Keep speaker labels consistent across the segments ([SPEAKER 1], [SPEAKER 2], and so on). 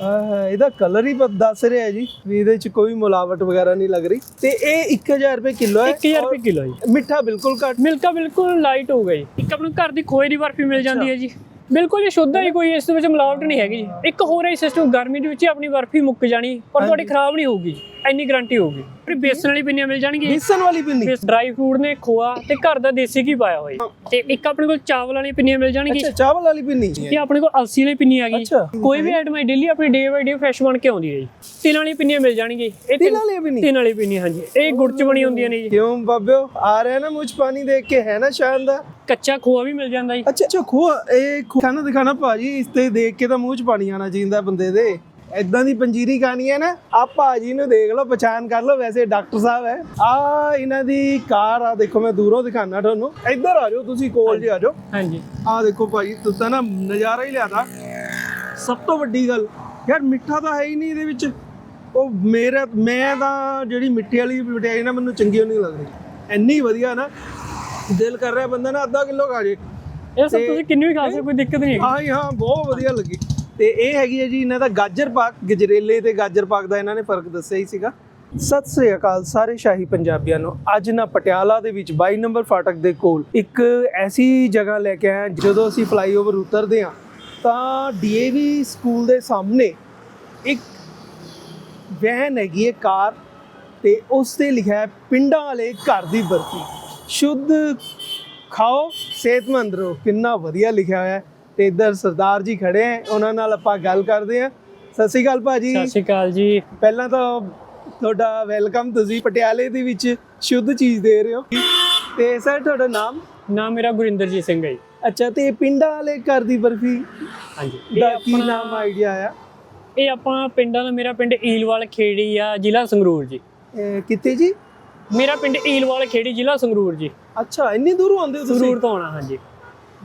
[SPEAKER 1] ਆਹ, ਇਹਦਾ ਕਲਰ ਹੀ ਦੱਸ ਰਿਹਾ ਜੀ ਵੀ ਇਹਦੇ ਚ ਕੋਈ ਮਿਲਾਵਟ ਵਗੈਰਾ ਨਹੀਂ ਲੱਗ ਰਹੀ। ਤੇ ਇਹ 1000 ਰੁਪਏ ਕਿਲੋ ਹੈ
[SPEAKER 2] 1000 ਰੁਪਏ ਕਿਲੋ ਜੀ।
[SPEAKER 1] ਮਿੱਠਾ ਬਿਲਕੁਲ ਘੱਟ।
[SPEAKER 2] ਮਿਲਕਾ ਬਿਲਕੁਲ ਲਾਈਟ ਹੋ ਗਈ ਇੱਕ ਆਪਣੇ ਘਰ ਦੀ ਖੋਏ ਦੀ ਬਰਫੀ ਮਿਲ ਜਾਂਦੀ ਹੈ ਜੀ। ਬਿਲਕੁਲ ਜੀ ਸ਼ੁੱਧ ਹੈ ਜੀ, ਕੋਈ ਇਸ ਦੇ ਵਿੱਚ ਮਿਲਾਵਟ ਨਹੀਂ ਹੈਗੀ ਜੀ। ਇੱਕ ਹੋਰ ਹੈ ਸਿਸਟਮ ਗਰਮੀ ਦੇ ਵਿੱਚ ਹੀ ਆਪਣੀ ਬਰਫੀ ਮੁੱਕ ਜਾਣੀ ਪਰ ਤੁਹਾਡੀ ਖਰਾਬ ਨਹੀਂ ਹੋਊਗੀ ਜੀ, ਇੰਨੀ ਗਾਰੰਟੀ ਹੋਊਗੀ। ਫਿਰ ਬੇਸਣ ਵਾਲੀ ਪਿੰਨੀਆਂ ਮਿਲ ਜਾਣਗੀਆਂ
[SPEAKER 1] ਬੇਸਨ ਵਾਲੀ ਪਿੰਨੀ?
[SPEAKER 2] ਡਰਾਈ ਫਰੂਟ ਨੇ ਖੋਆ ਤੇ ਘਰ ਦਾ ਦੇਸੀ ਘੀ ਪਾਇਆ ਹੋਇਆ। ਤੇ ਇੱਕ ਆਪਣੇ ਕੋਲ ਚਾਵਲ ਵਾਲੀ ਪਿੰਨੀਆਂ ਮਿਲ ਜਾਣਗੀਆਂ
[SPEAKER 1] ਅੱਛਾ ਚਾਵਲ ਵਾਲੀ ਪਿੰਨੀ?
[SPEAKER 2] ਇਹ ਆਪਣੇ ਕੋਲ ਅਲਸੀ ਵਾਲੀ ਪਿੰਨੀ ਆ ਗਈ। ਕੋਈ ਵੀ ਆਈਟਮ ਹੈ ਡੇਲੀ ਆਪਣੀ ਡੇ ਬਾਈ ਡੇ ਫਰੈਸ਼ ਬਣ ਕੇ ਆਉਂਦੀ ਹੈ ਜੀ। ਤਿੰਨ ਵਾਲੀ ਪਿੰਨੀਆਂ ਮਿਲ ਜਾਣਗੀਆਂ ਇਹ
[SPEAKER 1] ਤਿੰਨ ਵਾਲੀ ਪਿੰਨੀ
[SPEAKER 2] ਤਿੰਨ ਵਾਲੀ ਪਿੰਨੀ ਹਾਂਜੀ। ਇਹ ਗੁੜ ਚ ਬਣੀ ਹੁੰਦੀਆਂ ਨੇ ਜੀ।
[SPEAKER 1] ਕਿਉਂ ਬਾਬਿਓ? ਆ ਰਿਹਾ ਨਾ ਮੁਝ ਪਾਣੀ ਦੇਖ ਕੇ ਹੈ ਨਾ ਸ਼ਾਨਦਾਰ
[SPEAKER 2] ਕੱਚਾ ਖੋਆ ਵੀ ਮਿਲ ਜਾਂਦਾ ਜੀ।
[SPEAKER 1] ਅੱਛਾ ਅੱਛਾ ਖੋਆ ਇਹ ਖਾਣਾ ਦਿਖਾਣਾ ਭਾਜੀ ਇਸ ਤੇ ਦੇਖ ਕੇ ਤਾਂ ਮੂੰਹ 'ਚ ਪਾਣੀ ਆਣਾ ਚਾਹੀਦਾ ਬੰਦੇ ਦੇ। ਐਦਾਂ ਦੀ ਪੰਜੀਰੀ ਖਾਣੀ ਹੈ ਨਾ ਆ ਭਾਜੀ ਨੂੰ ਦੇਖ ਲਓ ਪਛਾਣ ਕਰ ਲਓ ਵੈਸੇ ਡਾਕਟਰ ਸਾਹਿਬ ਹੈ। ਆ ਇਹਨਾਂ ਦੀ ਕਾਰ ਆ ਦੇਖੋ ਮੈਂ ਦੂਰੋਂ ਦਿਖਾਣਾ ਤੁਹਾਨੂੰ। ਇੱਧਰ ਆ ਜਾਓ ਤੁਸੀਂ ਕੋਲ ਜੇ ਆ ਜਾਓ।
[SPEAKER 2] ਹਾਂਜੀ।
[SPEAKER 1] ਆ ਦੇਖੋ ਭਾਜੀ ਤੁਸੀਂ ਨਾ ਨਜ਼ਾਰਾ ਹੀ ਲਿਆਦਾ। ਸਭ ਤੋਂ ਵੱਡੀ ਗੱਲ ਯਾਰ ਮਿੱਠਾ ਤਾਂ ਹੈ ਹੀ ਨਹੀਂ ਇਹਦੇ ਵਿੱਚ। ਉਹ ਮੇਰਾ ਮੈਂ ਤਾਂ ਜਿਹੜੀ ਮਿੱਠੀ ਵਾਲੀ ਮਠਿਆਈ ਨਾ ਮੈਨੂੰ ਚੰਗੀ ਨਹੀਂ ਲੱਗ ਰਹੀ। ਇੰਨੀ ਵਧੀਆ ਨਾ ਦਿਲ ਕਰ ਰਿਹਾ ਬੰਦਾ ਨਾ ਅੱਧਾ ਕਿਲੋ ਖਾ ਜੇ।
[SPEAKER 2] ਇਹ ਸਭ ਤੁਸੀਂ ਕਿੰਨੀ ਵੀ ਖਾ ਸਕਦੇ ਕੋਈ ਦਿੱਕਤ ਨਹੀਂ ਹੈਗੀ।
[SPEAKER 1] ਹਾਂ ਹਾਂ ਬਹੁਤ ਵਧੀਆ ਲੱਗੀ। ਤੇ ਇਹ ਹੈਗੀ ਹੈ ਜੀ ਇਹਨਾਂ ਦਾ ਗਾਜਰ ਪਾਕ, ਗਜਰੇਲੇ ਤੇ ਗਾਜਰ ਪਾਕ ਦਾ ਇਹਨਾਂ ਨੇ ਫ਼ਰਕ ਦੱਸਿਆ ਹੀ ਸੀਗਾ। ਸਤਿ ਸ੍ਰੀ ਅਕਾਲ ਸਾਰੇ ਸ਼ਾਹੀ ਪੰਜਾਬੀਆਂ ਨੂੰ। ਅੱਜ ਨਾ ਪਟਿਆਲਾ ਦੇ ਵਿੱਚ 22 ਨੰਬਰ ਫਾਟਕ ਦੇ ਕੋਲ ਇੱਕ ਐਸੀ ਜਗ੍ਹਾ ਲੈ ਕੇ ਆਇਆ, ਜਦੋਂ ਅਸੀਂ ਫਲਾਈਓਵਰ ਉਤਰਦੇ ਹਾਂ, ਤਾਂ ਡੀਏਵੀ ਸਕੂਲ ਦੇ ਸਾਹਮਣੇ ਇੱਕ ਵੈਨ ਹੈਗੀ ਹੈ ਕਾਰ ਤੇ ਉਸ ਤੇ ਲਿਖਿਆ ਹੈ, ਪਿੰਡਾਂ ਵਾਲੇ ਘਰ ਦੀ ਬਰਫੀ। ਸ਼ੁੱਧ ਖਾਓ, ਸਿਹਤਮੰਦ ਰਹੋ, ਕਿੰਨਾ ਵਧੀਆ ਲਿਖਿਆ ਹੋਇਆ ਹੈ। ਤੇ ਇੱਧਰ ਸਰਦਾਰ ਜੀ ਖੜੇ ਹੈ ਉਹਨਾਂ ਨਾਲ ਆਪਾਂ ਗੱਲ ਕਰਦੇ ਹਾਂ ਸਤਿ ਸ਼੍ਰੀ ਅਕਾਲ ਭਾਜੀ।
[SPEAKER 2] ਸਤਿ ਸ਼੍ਰੀ ਅਕਾਲ ਜੀ।
[SPEAKER 1] ਪਹਿਲਾਂ ਤਾਂ ਤੁਹਾਡਾ ਵੈਲਕਮ ਤੁਸੀਂ ਪਟਿਆਲੇ ਦੇ ਵਿੱਚ ਸ਼ੁੱਧ ਚੀਜ਼ ਦੇ ਰਹੇ ਹੋ। ਤੇ ਸਰ ਤੁਹਾਡਾ ਨਾਮ?
[SPEAKER 2] ਨਾਮ ਮੇਰਾ ਗੁਰਿੰਦਰਜੀਤ ਸਿੰਘ ਹੈ
[SPEAKER 1] ਅੱਛਾ ਤੇ ਪਿੰਡਾਂ ਵਾਲੇ ਘਰ ਦੀ ਬਰਫੀ
[SPEAKER 2] ਹਾਂਜੀ। ਇਹ
[SPEAKER 1] ਦਾ ਕੀ ਨਾਮ ਆਈਡੀਆ ਆਇਆ
[SPEAKER 2] ਇਹ ਆਪਾਂ ਪਿੰਡਾਂ ਦਾ ਮੇਰਾ ਪਿੰਡ ਈਲਵਾਲ ਖੇੜੀ ਆ ਜ਼ਿਲ੍ਹਾ ਸੰਗਰੂਰ ਜੀ।
[SPEAKER 1] ਕਿੱਥੇ ਜੀ?
[SPEAKER 2] ਮੇਰਾ ਪਿੰਡ ਈਲਵਾਲ ਖੇੜੀ ਜ਼ਿਲ੍ਹਾ ਸੰਗਰੂਰ ਜੀ।
[SPEAKER 1] ਅੱਛਾ ਇੰਨੀ ਦੂਰੋਂ ਆਉਂਦੇ ਹੋ ਤੁਸੀਂ?
[SPEAKER 2] ਸੰਗਰੂਰ ਤੋਂ ਆਉਣਾ ਹਾਂਜੀ।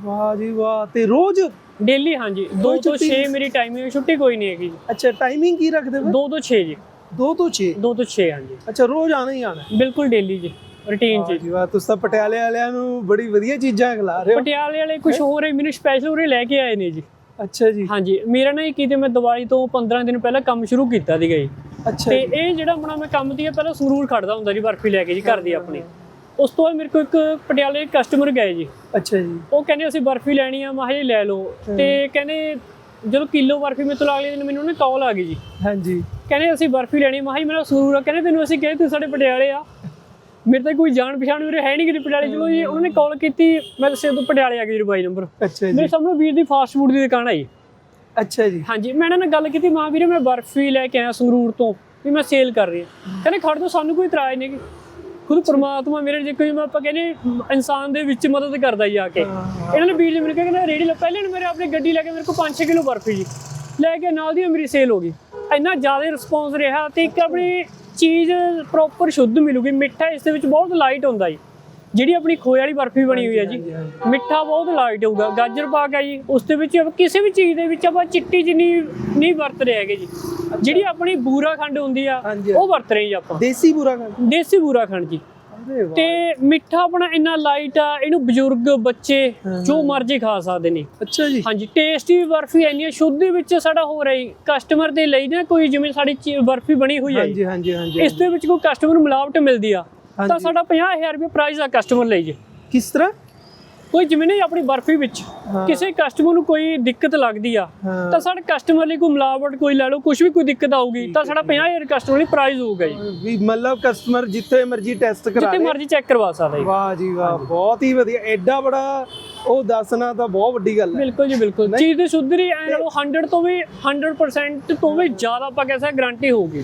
[SPEAKER 1] ਵਾਹ ਜੀ ਵਾਹ ਤੇ ਰੋਜ਼?
[SPEAKER 2] ਡੇਲੀ ਹਾਂਜੀ। 2
[SPEAKER 1] ਕੋਈ
[SPEAKER 2] ਤੋਂ
[SPEAKER 1] ਛੁੱਟੀ?
[SPEAKER 2] 6 ਮੇਰੀ ਟਾਈਮਿੰਗ ਛੁੱਟੀ ਕੋਈ ਨਹੀਂ ਹੈਗੀ
[SPEAKER 1] ਅੱਛਾ ਟਾਈਮਿੰਗ ਕੀ ਰੱਖਦੇ ਹੋ?
[SPEAKER 2] 2 ਤੋਂ 6 ਜੀ।
[SPEAKER 1] 2 ਤੋਂ 6
[SPEAKER 2] 2 ਤੋਂ 6 ਹਾਂਜੀ।
[SPEAKER 1] ਅੱਛਾ ਰੋਜ਼ ਆਣਾ ਹੀ ਆਣਾ।
[SPEAKER 2] ਬਿਲਕੁਲ ਡੇਲੀ ਜੀ ਰੁਟੀਨ
[SPEAKER 1] ਵਾਹ
[SPEAKER 2] ਜੀ।
[SPEAKER 1] ਜੀ ਵਾਹ ਤੁਸੀਂ ਤਾਂ ਪਟਿਆਲੇ ਵਾਲਿਆਂ ਨੂੰ ਬੜੀ ਵਧੀਆ ਚੀਜ਼ਾਂ ਖਿਲਾ ਰਹੇ ਹੋ।
[SPEAKER 2] ਪਟਿਆਲੇ ਵਾਲੇ ਕੁਝ ਹੋਰ ਹੈ ਮੈਨੂੰ ਸਪੈਸ਼ਲ ਉਰੇ ਲੈ ਕੇ ਆਏ ਨੇ ਜੀ।
[SPEAKER 1] ਅੱਛਾ ਜੀ।
[SPEAKER 2] ਹਾਂਜੀ ਮੇਰਾ ਨਾ ਕਿਤੇ ਮੈਂ ਦੀਵਾਲੀ ਤੋਂ 15 ਦਿਨ ਪਹਿਲਾਂ ਕੰਮ ਸ਼ੁਰੂ ਕੀਤਾ ਸੀਗਾ ਜੀ।
[SPEAKER 1] ਅੱਛਾ
[SPEAKER 2] ਤੇ ਇਹ ਜਿਹੜਾ ਆਪਣਾ ਮੈਂ ਕੰਮ ਦੀ ਪਹਿਲਾਂ ਸੰਗਰੂਰ ਖੜਦਾ ਹੁੰਦਾ ਜੀ ਬਰਫੀ ਲੈ ਕੇ ਜੀ ਘਰ ਦੀ ਆਪਣੀ। ਉਸ ਤੋਂ ਬਾਅਦ ਮੇਰੇ ਕੋਲ ਇੱਕ ਪਟਿਆਲੇ ਕਸਟਮਰ ਗਏ ਜੀ।
[SPEAKER 1] ਅੱਛਾ ਜੀ।
[SPEAKER 2] ਉਹ ਕਹਿੰਦੇ ਅਸੀਂ ਬਰਫੀ ਲੈਣੀ ਆ ਮੈਂ ਕਿਹਾ ਜੀ ਲੈ ਲਓ। ਤੇ ਕਹਿੰਦੇ ਜਦੋਂ ਕਿਲੋ ਬਰਫੀ ਮੇਰੇ ਤੋਂ ਅਗਲੇ ਦਿਨ ਮੈਨੂੰ ਉਹਨੇ ਕਾਲ ਆ ਗਈ ਜੀ।
[SPEAKER 1] ਹਾਂਜੀ।
[SPEAKER 2] ਕਹਿੰਦੇ ਅਸੀਂ ਬਰਫੀ ਲੈਣੀ ਮੈਂ ਕਿਹਾ ਜੀ ਮੇਰਾ ਸੰਗਰੂਰ ਆ। ਕਹਿੰਦੇ ਤੈਨੂੰ ਅਸੀਂ ਕਹੇ ਤੂੰ ਸਾਡੇ ਪਟਿਆਲੇ ਆ। ਮੇਰੇ ਤਾਂ ਕੋਈ ਜਾਣ ਪਛਾਣ ਵੀਰੇ ਹੈ ਨਹੀਂ ਕਿਤੇ ਪਟਿਆਲੇ। ਚਲੋ ਜੀ ਉਹਨਾਂ ਨੇ ਕਾਲ ਕੀਤੀ ਮੈਂ ਦੱਸਿਆ ਤੂੰ ਪਟਿਆਲੇ ਆ ਗਈ ਜੀ ਬਾਈ ਨੰਬਰ
[SPEAKER 1] ਅੱਛਾ ਜੀ।
[SPEAKER 2] ਮੇਰੇ ਸਾਹਮਣੇ ਵੀਰ ਦੀ ਫਾਸਟ ਫੂਡ ਦੀ ਦੁਕਾਨ ਆਈ।
[SPEAKER 1] ਅੱਛਾ ਜੀ।
[SPEAKER 2] ਹਾਂਜੀ ਮੈਂ ਇਹਨਾਂ ਨਾਲ ਗੱਲ ਕੀਤੀ ਮਾਂ ਵੀਰੇ ਮੈਂ ਬਰਫੀ ਲੈ ਕੇ ਆਇਆ ਸੰਗਰੂਰ ਤੋਂ ਵੀ ਮੈਂ ਸੇਲ ਕਰ ਰਹੀ ਹਾਂ। ਕਹਿੰਦੇ ਖੜ ਦੋ ਸਾਨੂੰ ਕੋਈ ਇਤਰਾਜ਼ ਨਹੀਂ ਖੁਦ ਪ੍ਰਮਾਤਮਾ ਮੇਰੇ ਜੇ ਕੋਈ ਮੈਂ ਆਪਾਂ ਕਹਿੰਦੇ ਇਨਸਾਨ ਦੇ ਵਿੱਚ ਮਦਦ ਕਰਦਾ ਜੀ ਆ ਕੇ। ਇਹਨਾਂ ਨੇ ਵੀਰ ਜੀ ਮੈਨੂੰ ਕਹਿੰਦਾ ਰੇੜੀ ਲੈ ਪਹਿਲੇ ਨੇ ਮੇਰੇ ਆਪਣੀ ਗੱਡੀ ਲੈ ਕੇ ਮੇਰੇ ਕੋਲ 5-6 ਕਿਲੋ ਬਰਫੀ ਜੀ। ਲੈ ਕੇ ਨਾਲ ਦੀ ਮੇਰੀ ਸੇਲ ਹੋ ਗਈ। ਇੰਨਾ ਜ਼ਿਆਦਾ ਰਿਸਪੌਂਸ ਰਿਹਾ ਤੇ ਇੱਕ ਆਪਣੀ ਚੀਜ਼ ਪ੍ਰੋਪਰ ਸ਼ੁੱਧ ਮਿਲੂਗੀ, ਮਿੱਠਾ, ਇਸ ਦੇ ਵਿੱਚ ਬਹੁਤ ਲਾਈਟ ਹੁੰਦਾ ਜੀ। ਜਿਹੜੀ ਆਪਣੀ ਖੋਏ ਵਾਲੀ ਬਰਫੀ ਬਣੀ ਹੋਈ ਹੈ ਜੀ ਮਿੱਠਾ ਬਹੁਤ ਲਾਈਟ ਹੋਊਗਾ ਗਾਜਰ ਪਾਕ ਹੈ ਜੀ ਉਸ ਦੇ ਵਿੱਚ ਕਿਸੇ ਵੀ ਚੀਜ਼ ਦੇ ਵਿੱਚ ਆਪਾਂ ਚਿੱਟੀ ਜਿੰਨੀ ਨਹੀਂ ਵਰਤ ਰਹੇ ਹੈਗੇ ਜੀ। ਜਿਹੜੀ ਆਪਣੀ ਬੂਰਾ ਖੰਡ ਹੁੰਦੀ ਆ। ਉਹ ਵਰਤ ਰਹੇ ਜੀ ਆਪਾਂ।
[SPEAKER 1] ਦੇਸੀ ਬੁਰਾ ਕਰ
[SPEAKER 2] ਦੇਸੀ ਬੂਰਾ ਖੰਡ ਜੀ। ਤੇ ਮਿੱਠਾ ਆਪਣਾ ਇੰਨਾ ਲਾਈਟ ਆ ਇਹਨੂੰ ਬਜ਼ੁਰਗ ਬੱਚੇ ਜੋ ਮਰਜ਼ੀ ਖਾ ਸਕਦੇ ਨੇ।
[SPEAKER 1] ਅੱਛਾ ਜੀ।
[SPEAKER 2] ਹਾਂਜੀ ਟੇਸਟੀ ਬਰਫੀ ਇੰਨੀ ਆ, ਸ਼ੁੱਧ ਦੇ ਵਿੱਚ ਸਾਡਾ ਹੋ ਰਹੀ ਕਸਟਮਰ ਦੇ ਲਈ ਨਾ ਕੋਈ ਜਿਵੇਂ ਸਾਡੀ ਬਰਫੀ ਬਣੀ ਹੋਈ ਹੈ
[SPEAKER 1] ਹਾਂਜੀ ਹਾਂਜੀ ਹਾਂਜੀ।
[SPEAKER 2] ਇਸ ਦੇ ਵਿੱਚ ਕੋਈ ਕਸਟਮਰ ਨੂੰ ਮਿਲਾਵਟ ਮਿਲਦੀ ਆ। ਤਾਂ। ਸਾਡਾ 50000 ਰੁਪਏ ਪ੍ਰਾਈਸ ਆ ਕਸਟਮਰ ਲਈ ਜੀ।
[SPEAKER 1] ਕਿਸ ਤਰ੍ਹਾਂ?
[SPEAKER 2] ਕੋਈ ਜਿਵੇਂ ਨਹੀਂ ਆਪਣੀ ਬਰਫੀ ਵਿੱਚ। ਕਿਸੇ ਕਸਟਮਰ ਨੂੰ ਕੋਈ ਦਿੱਕਤ ਲੱਗਦੀ ਆ। ਤਾਂ ਸਾਡੇ ਕਸਟਮਰ ਲਈ ਕੋਈ ਮਿਲਾਵਟ ਕੋਈ ਲੈ ਲਓ ਕੁਝ ਵੀ ਕੋਈ ਦਿੱਕਤ ਆਊਗੀ ਤਾਂ ਸਾਡਾ 50000 ਕਸਟਮਰ ਲਈ ਪ੍ਰਾਈਸ ਹੋਊਗਾ ਜੀ।
[SPEAKER 1] ਵੀ ਮਤਲਬ ਕਸਟਮਰ ਜਿੱਥੇ ਮਰਜ਼ੀ ਟੈਸਟ ਕਰਾ
[SPEAKER 2] ਜਿੱਥੇ ਮਰਜ਼ੀ ਚੈੱਕ ਕਰਵਾ ਸਕਦਾ ਜੀ।
[SPEAKER 1] ਵਾਹ ਜੀ ਵਾਹ ਬਹੁਤ ਹੀ ਵਧੀਆ। ਐਡਾ ਬੜਾ ਉਹ ਦੱਸਣਾ ਤਾਂ ਬਹੁਤ ਵੱਡੀ ਗੱਲ ਹੈ।
[SPEAKER 2] ਬਿਲਕੁਲ ਜੀ ਬਿਲਕੁਲ। ਚੀਜ਼ ਦੀ ਸੁਧਰੀ ਐ ਨਾਲੋਂ 100 ਤੋਂ ਵੀ 100% ਤੋਂ ਵੀ ਜ਼ਿਆਦਾ ਆਪਾਂ ਕਹਿ ਸਕਦੇ ਗਾਰੰਟੀ ਹੋਊਗੀ।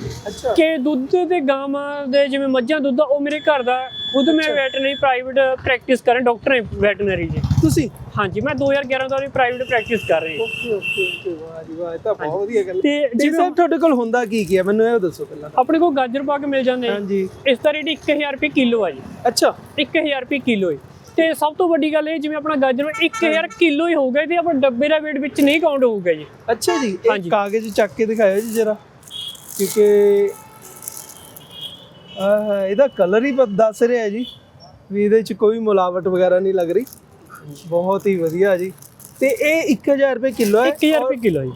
[SPEAKER 2] ਕਿ ਦੁੱਧ ਤੇ ਗਾਵਾਂ ਦੇ ਜਿਵੇਂ ਮੱਝਾਂ ਦੁੱਧ ਉਹ ਮੇਰੇ ਘਰ ਦਾ ਖੁਦ ਮੈਂ ਵੈਟਰਨਰੀ ਪ੍ਰਾਈਵੇਟ ਪ੍ਰੈਕਟਿਸ ਕਰ ਰਿਹਾ ਡਾਕਟਰ ਹਾਂ ਵੈਟਰਨਰੀ ਜੀ।
[SPEAKER 1] ਤੁਸੀਂ?
[SPEAKER 2] ਹਾਂਜੀ ਮੈਂ 2011 ਤੋਂ ਪ੍ਰਾਈਵੇਟ ਪ੍ਰੈਕਟਿਸ ਕਰ ਰਿਹਾ।
[SPEAKER 1] Okay okay okay. ਵਾਹ ਜੀ ਵਾਹ ਇਹ ਤਾਂ ਬਹੁਤ ਵਧੀਆ ਗੱਲ ਹੈ।
[SPEAKER 2] ਤੇ
[SPEAKER 1] ਜੀ
[SPEAKER 2] ਜਿਵੇਂ
[SPEAKER 1] ਸਰ ਤੁਹਾਡੇ ਕੋਲ ਹੁੰਦਾ ਕੀ ਕੀ ਹੈ? ਮੈਨੂੰ ਇਹ ਦੱਸੋ ਪਹਿਲਾਂ
[SPEAKER 2] ਆਪਣੇ ਕੋਲ ਗਾਜਰ ਪਾ ਕੇ ਮਿਲ ਜਾਂਦੇ।
[SPEAKER 1] ਹਾਂਜੀ।
[SPEAKER 2] ਇਸ ਦਾ ਰੇਟ 1000 ਰੁਪਏ ਕਿਲੋ ਆ ਜੀ।
[SPEAKER 1] ਅੱਛਾ।
[SPEAKER 2] 1000 ਰੁਪਏ ਕਿਲੋ ਹੈ। ਤੇ ਸਭ ਤੋਂ ਵੱਡੀ ਗੱਲ ਇਹ ਜਿਵੇਂ ਆਪਣਾ ਗਾਜਰ 1000 ਕਿਲੋ ਹੀ ਹੋਊਗਾ ਤੇ ਆਪਣਾ ਡੱਬੇ ਦਾ weight ਵਿੱਚ ਨਹੀਂ ਕਾਊਂਟ ਹੋਊਗਾ ਜੀ।
[SPEAKER 1] ਅੱਛਾ ਜੀ ਇਹ
[SPEAKER 2] ਹਾਂਜੀ।
[SPEAKER 1] ਕਾਗਜ਼ ਚੱਕ ਕੇ ਦਿਖਾਇਓ ਜੀ ਜਰਾ। ਕਿਉਂਕਿ ਆਹ ਇਹਦਾ ਕਲਰ ਹੀ ਦੱਸ ਰਿਹਾ ਜੀ ਵੀ ਇਹਦੇ ਚ ਕੋਈ ਮਿਲਾਵਟ ਵਗੈਰਾ ਨਹੀਂ ਲੱਗ ਰਹੀ। ਬਹੁਤ ਹੀ ਵਧੀਆ ਜੀ। ਤੇ ਇਹ 1000 ਰੁਪਏ ਕਿਲੋ ਹੈ
[SPEAKER 2] 1000 ਰੁਪਏ ਕਿਲੋ ਜੀ।